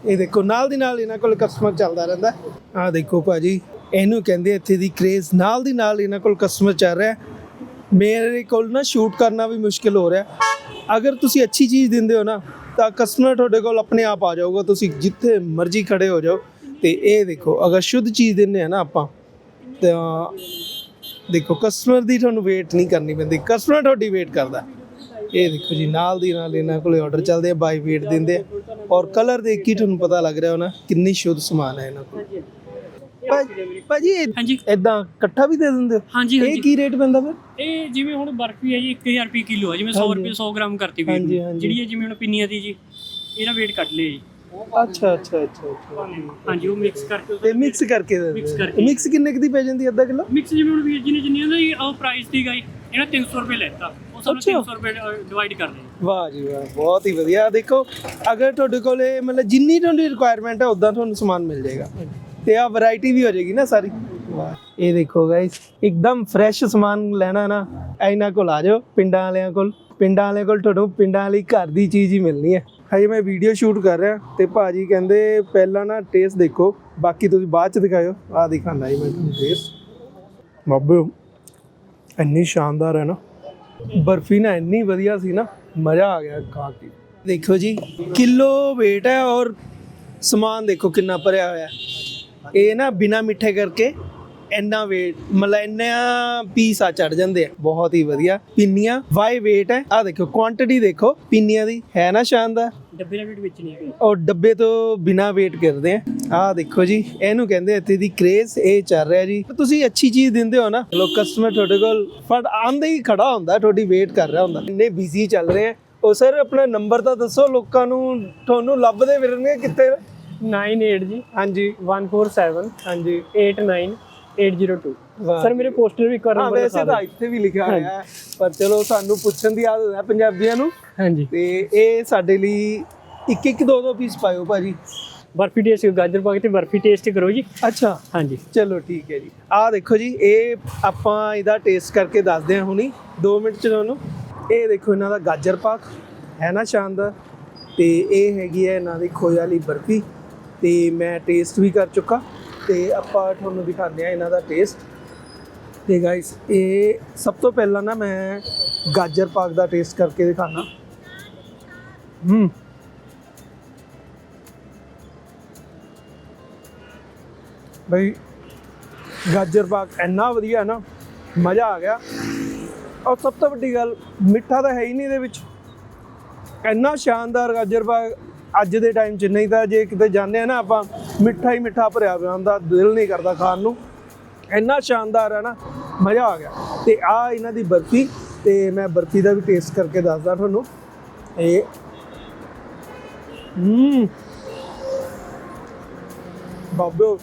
[SPEAKER 1] ਇਹ ਦੇਖੋ ਨਾਲ ਦੀ ਨਾਲ ਇਹਨਾਂ ਕੋਲ ਕਸਟਮਰ ਚੱਲਦਾ ਰਹਿੰਦਾ। ਆਹ ਦੇਖੋ ਭਾਜੀ ਇਹਨੂੰ ਕਹਿੰਦੇ ਇੱਥੇ ਦੀ ਕ੍ਰੇਜ਼ ਨਾਲ ਦੀ ਨਾਲ ਇਹਨਾਂ ਕੋਲ ਕਸਟਮਰ ਚੱਲ ਰਿਹਾ। ਮੇਰੇ ਕੋਲ ਨਾ ਸ਼ੂਟ ਕਰਨਾ ਵੀ ਮੁਸ਼ਕਿਲ ਹੋ ਰਿਹਾ। ਅਗਰ ਤੁਸੀਂ ਅੱਛੀ ਚੀਜ਼ ਦਿੰਦੇ ਹੋ ਨਾ, ਤਾਂ ਕਸਟਮਰ ਤੁਹਾਡੇ ਕੋਲ ਆਪਣੇ ਆਪ ਆ ਜਾਊਗਾ। ਤੁਸੀਂ ਜਿੱਥੇ ਮਰਜ਼ੀ ਖੜੇ ਹੋ ਜਾਓ। ਤੇ ਇਹ ਦੇਖੋ, ਅਗਰ ਸ਼ੁੱਧ ਚੀਜ਼ ਦਿੰਦੇ ਆ ਨਾ ਆਪਾਂ, ਤਾਂ ਦੇਖੋ ਕਸਟਮਰ ਦੀ ਤੁਹਾਨੂੰ ਵੇਟ ਨਹੀਂ ਕਰਨੀ ਪੈਂਦੀ। ਕਸਟਮਰ ਤੁਹਾਡੀ ਵੇਟ ਕਰਦਾ। ਇਹ ਦੇਖੋ ਜੀ, ਨਾਲ ਦੀ ਨਾਲ ਇਹਨਾਂ ਕੋਲੇ ਆਰਡਰ ਚੱਲਦੇ ਆ ਬਾਈ ਵੇਟ ਦਿੰਦੇ ਆ। ਔਰ ਕਲਰ ਦੇਖ ਕੇ ਤੁਹਾਨੂੰ ਪਤਾ ਲੱਗ ਰਿਹਾ ਹੋਣਾ ਕਿੰਨੀ ਸ਼ੁੱਧ ਸਮਾਨ ਹੈ ਇਹਨਾਂ ਕੋਲ। ਭਾਜੀ-
[SPEAKER 2] ਹਾਂਜੀ।
[SPEAKER 1] ਇਦਾਂ ਇਕੱਠਾ ਵੀ ਦੇ ਦਿੰਦੇ ਹੋ?
[SPEAKER 2] ਹਾਂਜੀ
[SPEAKER 1] ਇਹ
[SPEAKER 2] ਹਾਂਜੀ।
[SPEAKER 1] ਕੀ ਰੇਟ ਪੈਂਦਾ ਫਿਰ?
[SPEAKER 2] ਇਹ ਜਿਵੇਂ ਹੁਣ ਬਰਫੀ ਹੈ ਜੀ 1000 ਰੁਪਏ ਕਿਲੋ ਹੈ ਜਿਵੇਂ 100 ਰੁਪਏ 100 ਗ੍ਰਾਮ ਕਰਤੀ
[SPEAKER 1] ਹਾਂਜੀ। ਹਾਂਜੀ।
[SPEAKER 2] ਜਿਹੜੀ ਹੈ ਜਿਵੇਂ ਹੁਣ ਪਿੰਨੀਆਂ ਦੀ ਜੀ ਇਹਦਾ weight ਕੱਢ ਲਿਆ ਜੀ।
[SPEAKER 1] ਅੱਛਾ ਅੱਛਾ ਅੱਛਾ ਅੱਛਾ।
[SPEAKER 2] ਹਾਂਜੀ ਉਹ ਮਿਕਸ ਕਰਕੇ
[SPEAKER 1] ਤੇ ਮਿਕਸ ਕਰਕੇ ਦੇ
[SPEAKER 2] Mix
[SPEAKER 1] ਦਿੰਦੇ
[SPEAKER 2] ਕਰਕੇ।
[SPEAKER 1] ਮਿਕਸ ਕਿੰਨੇ ਕੁ ਦੀ ਪੈ ਜਾਂਦੀ ਅੱਧਾ ਕਿਲੋ?
[SPEAKER 2] ਮਿਕਸ ਜਿਵੇਂ ਹੁਣ ਵੀਰ ਜੀ ਨੇ ਜਿੰਨੀਆਂ ਦਾ ਜੀ ਉਹ ਪ੍ਰਾਈਸ ਦੀ ਗਈ ਇਹਨਾਂ 300 ਰੁਪਏ ਲੈਤਾ। ਉਹ ਸਾਨੂੰ
[SPEAKER 1] ਅੱਛਾ।
[SPEAKER 2] 300 ਰੁਪਏ ਡਿਵਾਈਡ ਕਰ ਦੇ
[SPEAKER 1] ਵਾਹ ਜੀ ਵਾਹ ਬਹੁਤ ਹੀ ਵਧੀਆ। ਦੇਖੋ ਅਗਰ ਤੁਹਾਡੇ ਕੋਲੇ ਮਤਲਬ ਜਿੰਨੀ ਤੁਹਾਡੀ ਰਿਕੁਆਇਰਮੈਂਟ ਹੈ ਉਦਾਂ ਤੁਹਾਨੂੰ ਸਮਾਨ ਮਿਲ ਜਾਏਗਾ। ਤੇ ਆ ਵੈਰਾਈਟੀ ਵੀ ਹੋ ਜਾਏਗੀ ਨਾ ਸਾਰੀ। ਇਹ ਦੇਖੋ ਗਾਇਸ ਇੱਕਦਮ ਫਰੈਸ਼ ਸਮਾਨ ਲੈਣਾ ਨਾ, ਇਹਨਾਂ ਕੋਲ ਆ ਜਾਓ, ਪਿੰਡਾਂ ਵਾਲਿਆਂ ਕੋਲ। ਪਿੰਡਾਂ ਵਾਲਿਆਂ ਕੋਲ ਤੁਹਾਨੂੰ ਪਿੰਡਾਂ ਵਾਲੀ ਘਰ ਦੀ ਚੀਜ਼ ਹੀ ਮਿਲਣੀ ਹੈ। ਹਜੇ ਮੈਂ ਵੀਡੀਓ ਸ਼ੂਟ ਕਰ ਰਿਹਾ ਤੇ ਭਾਜੀ ਕਹਿੰਦੇ ਪਹਿਲਾਂ ਨਾ ਟੇਸਟ ਦੇਖੋ, ਬਾਕੀ ਤੁਸੀਂ ਬਾਅਦ ਚ ਦਿਖਾਇਓ। ਆ ਦਿਖਾਣਾ ਜੀ ਮੈਂ ਤੁਹਾਨੂੰ ਟੇਸਟ ਬਾਬੇ, ਇੰਨੀ ਸ਼ਾਨਦਾਰ ਹੈ ਨਾ। ਬਰਫੀ ਨਾ ਇੰਨੀ ਵਧੀਆ ਸੀ ਨਾ, ਮਜ਼ਾ ਆ ਗਿਆ ਖਾ ਕੇ। ਦੇਖੋ ਜੀ, ਕਿਲੋ weight ਹੈ ਔਰ ਸਮਾਨ ਦੇਖੋ ਕਿੰਨਾ ਭਰਿਆ ਹੋਇਆ ਹੈ। ਇਹ ਨਾ ਬਿਨਾ ਮਿੱਠੇ ਕਰਕੇ ਇੰਨਾ weight ਮਤਲਬ ਇੰਨਾ ਪੀਸ ਆ ਚੜ ਜਾਂਦੇ ਆ। ਬਹੁਤ ਹੀ ਵਧੀਆ। ਪਿੰਨੀਆਂ ਵਾਈ weight ਹੈ। ਆ ਦੇਖੋ ਕੁਆਂਟੀਟੀ ਦੇਖੋ। ਪਿੰਨੀਆਂ ਦੀ ਹੈ ਨਾ ਸ਼ਾਨਦਾਰ।
[SPEAKER 2] ਡੱਬੇ ਦਾ weight ਵਿੱਚ ਨਹੀਂ ਹੈਗਾ।
[SPEAKER 1] ਔਰ ਡੱਬੇ ਤੋਂ ਬਿਨਾ ਵੇਟ ਕਰਦੇ ਆ। ਆਹ ਦੇਖੋ ਜੀ ਇਹਨੂੰ ਕਹਿੰਦੇ ਆ ਇੱਥੇ ਦੀ ਕ੍ਰੇਜ਼ ਇਹ ਚੱਲ ਰਿਹਾ ਜੀ। ਤੁਸੀਂ ਅੱਛੀ ਚੀਜ਼ ਦਿੰਦੇ ਹੋ ਨਾ ਲੋਕ ਕਸਟਮਰ ਤੁਹਾਡੇ ਕੋਲ ਫਟ ਆਂਦੇ ਹੀ ਖੜਾ ਹੁੰਦਾ ਤੁਹਾਡੀ ਵੇਟ ਕਰ ਰਿਹਾ ਹੁੰਦਾ। ਇੰਨੇ ਬਿਜ਼ੀ ਚੱਲ ਰਹੇ ਆ। ਉਹ ਸਰ ਆਪਣਾ ਨੰਬਰ ਤਾਂ ਦੱਸੋ ਲੋਕਾਂ ਨੂੰ ਤੁਹਾਨੂੰ ਲੱਭਦੇ ਫਿਰਨਗੇ ਕਿੱਥੇ?
[SPEAKER 2] 98 ਜੀ।
[SPEAKER 1] ਹਾਂਜੀ।
[SPEAKER 2] 147
[SPEAKER 1] ਹਾਂਜੀ
[SPEAKER 2] 89802
[SPEAKER 1] ਵਾਹ
[SPEAKER 2] ਸਰ ਮੇਰੇ ਪੋਸਟਰ ਵੀ ਇੱਕ ਵਾਰ
[SPEAKER 1] ਹਾਂ
[SPEAKER 2] ਨੰਬਰ
[SPEAKER 1] ਵੈਸੇ ਤਾਂ ਇੱਥੇ ਵੀ ਲਿਖਿਆ ਹੋਇਆ ਹੈ ਪਰ ਚਲੋ ਸਾਨੂੰ ਪੁੱਛਣ ਦੀ ਆਦਤ ਹੈ ਪੰਜਾਬੀਆਂ ਨੂੰ।
[SPEAKER 2] ਹਾਂਜੀ।
[SPEAKER 1] ਤੇ ਇਹ ਸਾਡੇ ਲਈ ਇੱਕ ਇੱਕ ਦੋ ਦੋ ਪੀਸ ਪਾਇਓ ਭਾਜੀ।
[SPEAKER 2] ਬਰਫੀ ਟੇਸਟ ਗਾਜਰ ਪਾਕ ਤੇ ਬਰਫੀ ਟੇਸਟ ਕਰੋ ਜੀ।
[SPEAKER 1] ਅੱਛਾ।
[SPEAKER 2] ਹਾਂਜੀ।
[SPEAKER 1] ਚਲੋ ਠੀਕ ਹੈ ਜੀ। ਆਹ ਦੇਖੋ ਜੀ ਇਹ ਆਪਾਂ ਇਹਦਾ ਟੇਸਟ ਕਰਕੇ ਦੱਸਦੇ ਹਾਂ ਹੁਣੀ। 2 ਮਿੰਟ ਚ ਤੁਹਾਨੂੰ। ਇਹ ਦੇਖੋ ਇਹਨਾਂ ਦਾ ਗਾਜਰ ਪਾਕ ਹੈ ਨਾ ਸ਼ਾਨਦਾਰ। ਤੇ ਇਹ ਹੈਗੀ ਹੈ ਇਹਨਾਂ ਦੀ ਖੋਏ ਵਾਲੀ ਬਰਫੀ। ਤੇ ਮੈਂ ਟੇਸਟ ਵੀ ਕਰ ਚੁੱਕਾ ਤੇ ਆਪਾਂ ਤੁਹਾਨੂੰ ਦਿਖਾਉਂਦੇ ਆ ਇਹਨਾਂ ਦਾ ਟੇਸਟ ਤੇ ਗਾਇਸ ਇਹ ਸਭ ਤੋਂ ਪਹਿਲਾਂ ਨਾ ਮੈਂ ਗਾਜਰ ਪਾਕ ਦਾ ਟੇਸਟ ਕਰਕੇ ਦਿਖਾਣਾ ਹੂੰ। ਬਈ, ਗਾਜਰ ਪਾਕ ਇੰਨਾ ਵਧੀਆ ਹੈ ਨਾ, ਮਜ਼ਾ ਆ ਗਿਆ। ਔਰ ਸਭ ਤੋਂ ਵੱਡੀ ਗੱਲ, ਮਿੱਠਾ ਤਾਂ ਹੈ ਹੀ ਨਹੀਂ ਇਹਦੇ ਵਿੱਚ। ਇੰਨਾ ਸ਼ਾਨਦਾਰ ਗਾਜਰ ਪਾਕ ਅੱਜ ਦੇ ਟਾਈਮ 'ਚ ਨਹੀਂ ਤਾਂ ਜੇ ਕਿਤੇ ਜਾਂਦੇ ਆ ਨਾ ਆਪਾਂ, ਮਿੱਠਾ ਹੀ ਮਿੱਠਾ ਭਰਿਆ ਪਿਆ ਹੁੰਦਾ, ਦਿਲ ਨਹੀਂ ਕਰਦਾ ਖਾਣ ਨੂੰ। ਇੰਨਾ ਸ਼ਾਨਦਾਰ ਹੈ ਨਾ, ਮਜ਼ਾ ਆ ਗਿਆ। ਤੇ ਆ ਇਹਨਾਂ ਦੀ ਬਰਫੀ, ਤੇ ਮੈਂ ਬਰਫੀ ਦਾ ਵੀ ਟੇਸਟ ਕਰਕੇ ਦੱਸਦਾ ਤੁਹਾਨੂੰ। ਇਹ ਹੂੰ। ਬਾਬੋ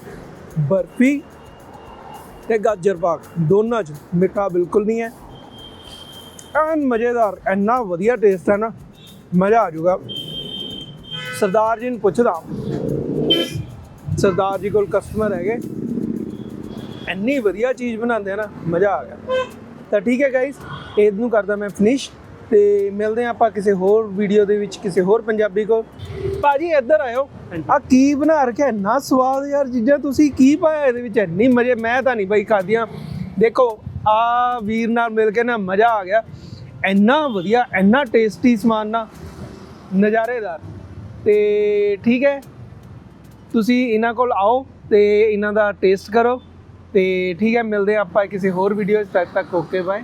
[SPEAKER 1] ਬਰਫੀ ਤੇ ਗਾਜਰ ਪਾਕ, ਦੋਨਾਂ 'ਚ ਮਿੱਠਾ ਬਿਲਕੁਲ ਨਹੀਂ ਹੈ। ਐਨ ਮਜ਼ੇਦਾਰ, ਇੰਨਾ ਵਧੀਆ ਟੇਸਟ ਹੈ ਨਾ, ਮਜ਼ਾ ਆ ਜਾਊਗਾ। ਸਰਦਾਰ ਜੀ ਨੂੰ ਪੁੱਛਦਾ ਸਰਦਾਰ ਜੀ ਕੋਲ ਕਸਟਮਰ ਹੈਗੇ। ਇੰਨੀ ਵਧੀਆ ਚੀਜ਼ ਬਣਾਉਂਦੇ ਆ ਨਾ ਮਜ਼ਾ ਆ ਗਿਆ। ਤਾਂ ਠੀਕ ਹੈ ਗਾਇਸ ਇਹਨੂੰ ਕਰਦਾ ਮੈਂ ਫਿਨਿਸ਼ ਤੇ ਮਿਲਦੇ ਹਾਂ ਆਪਾਂ ਕਿਸੇ ਹੋਰ ਵੀਡੀਓ ਦੇ ਵਿੱਚ ਕਿਸੇ ਹੋਰ ਪੰਜਾਬੀ ਕੋ ਭਾਜੀ ਇੱਧਰ ਆਇਓ। ਆ ਕੀ ਬਣਾ ਰੱਖਿਆ ਇੰਨਾ ਸਵਾਦ ਯਾਰ ਚੀਜ਼ਾਂ ਤੁਸੀਂ ਕੀ ਪਾਇਆ ਇਹਦੇ ਵਿੱਚ? ਇੰਨੀ ਮਜ਼ੇ ਮੈਂ ਤਾਂ ਨਹੀਂ ਬਾਈ ਖਾਦੀਆਂ ਦੇਖੋ ਆ ਵੀਰ ਨਾਲ ਮਿਲ ਕੇ ਨਾ ਮਜ਼ਾ ਆ ਗਿਆ। ਇੰਨਾ ਵਧੀਆ ਇੰਨਾ ਟੇਸਟੀ ਸਮਾਨ ਨਾ ਨਜ਼ਾਰੇਦਾਰ। ਤੇ ਠੀਕ ਹੈ। ਤੁਸੀਂ ਇਹਨਾਂ ਕੋਲ ਆਓ ਤੇ ਇਹਨਾਂ ਦਾ ਟੇਸਟ ਕਰੋ ਤੇ ਠੀਕ ਹੈ, ਮਿਲਦੇ ਹਾਂ ਆਪਾਂ ਕਿਸੇ ਹੋਰ ਵੀਡੀਓ 'ਚ ਤਦ ਤੱਕ ਓਕੇ ਬਾਏ